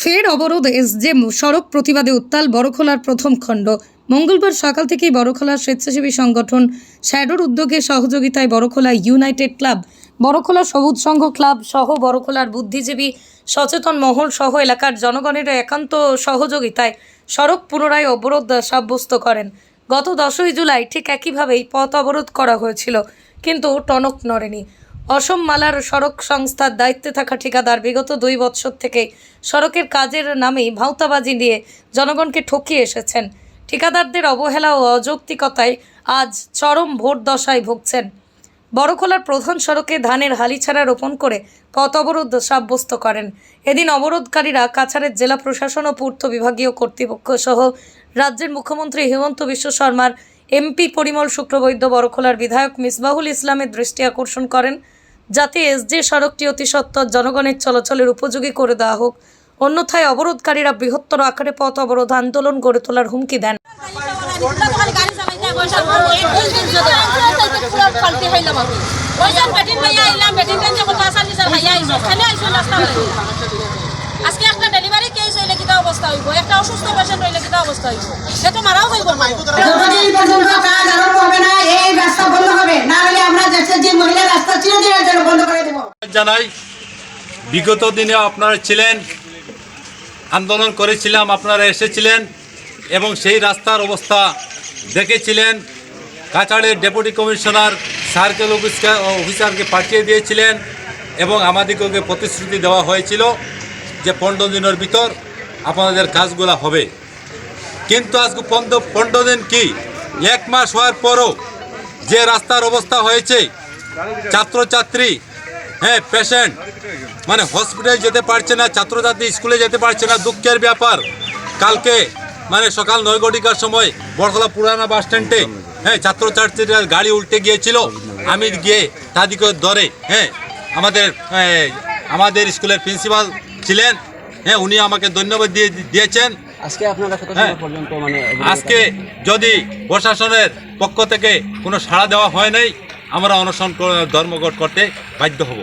ফের অবরোধ এসজেম সড়ক প্রতিবাদে উত্তাল বড়খোলার প্রথম খণ্ড। মঙ্গলবার সকাল থেকেই বড়খোলার স্বেচ্ছাসেবী সংগঠন শ্যাডোর উদ্যোগে সহযোগিতায় বড়খোলা ইউনাইটেড ক্লাব, বড়খোলা সবুজ সংঘ ক্লাব সহ বড়খোলার বুদ্ধিজীবী সচেতন মহল সহ এলাকার জনগণের একান্ত সহযোগিতায় সড়ক পুনরায় অবরোধ সাব্যস্ত করেন। গত দশই জুলাই ঠিক একইভাবেই পথ অবরোধ করা হয়েছিল, কিন্তু টনক নড়েনি। অসম মালার সড়ক সংস্থার দায়িত্বে থাকা ঠিকাদার বিগত দুই বছর থেকে সড়কের কাজের নামেই ভাঁওতাবাজি নিয়ে জনগণকে ঠকিয়ে এসেছেন। ঠিকাদারদের অবহেলা ও অযৌক্তিকতায় আজ চরম ভোট দশায় ভুগছেন। বড়খোলার প্রধান সড়কে ধানের হালিছাড়া রোপণ করে পথ অবরোধ সাব্যস্ত করেন। এদিন অবরোধকারীরা কাছাড়ের জেলা প্রশাসন ও পূর্ত বিভাগীয় কর্তৃপক্ষ সহ রাজ্যের মুখ্যমন্ত্রী হেমন্ত বিশ্ব শর্মার এমপি পরিমল শুক্রবৈদ্য বড়খোলার বিধায়ক মিসবাহুল ইসলামের দৃষ্টি আকর্ষণ করেন। যাতে এসজে সড়কটি অতি সত্বর জনগণের চলাচলের উপযোগী করে দেওয়া হোক। অন্যথায় অবরোধকারীরা বৃহত্তর আকারে পথ অবরোধ আন্দোলন গড়ে তোলার হুমকি দেন। আজকে একটা ডেলিভারি কেস হইলে কিটা অবস্থা হইব? একটা অসুস্থ পেশেন্ট হইলে কিটা অবস্থা হইব? সে তো মারাও যাইব যতদিন পর্যন্ত কাজ আরম্ভ হবে না এই রাস্তা বন্ধ হবে না হলে আমরা দেশের যে মহিলা রাস্তা চিরদিনের জন্য বন্ধ করে দেবো জানাই, বিগত দিনে আপনারা ছিলেন, আন্দোলন করেছিলাম, আপনারা এসেছিলেন এবং সেই রাস্তার অবস্থা দেখেছিলেন। কাছাড়ের ডেপুটি কমিশনার সার্কেল অফিসকে, অফিসারকে পাঠিয়ে দিয়েছিলেন এবং আমাদেরকে প্রতিশ্রুতি দেওয়া হয়েছিল যে পনেরো দিনের ভিতর আপনাদের কাজগুলো হবে। কিন্তু আজকে পনেরো পনেরো দিন কি? এক মাস হওয়ার পরও যে রাস্তার অবস্থা হয়েছে, ছাত্রছাত্রী হ্যাঁ পেশেন্ট মানে হসপিটাল যেতে পারছে না ছাত্রছাত্রী স্কুলে যেতে পারছে না দুঃখের ব্যাপার। কালকে মানে সকাল নয় ঘটিকার সময় বড়খলা পুরানা বাস স্ট্যান্ডে হ্যাঁ ছাত্রছাত্রীরা গাড়ি উল্টে গিয়েছিল। আমি গিয়ে তাদেরকে ধরে হ্যাঁ আমাদের আমাদের স্কুলের প্রিন্সিপাল ছিলেন হ্যাঁ উনি আমাকে ধন্যবাদ দিয়ে দিয়েছেন। আজকে আপনারা হ্যাঁ। পর্যন্ত মানে আজকে যদি প্রশাসনের পক্ষ থেকে কোনো সাড়া দেওয়া হয় নাই আমরা অনশন ধর্মঘট করতে বাধ্য হব।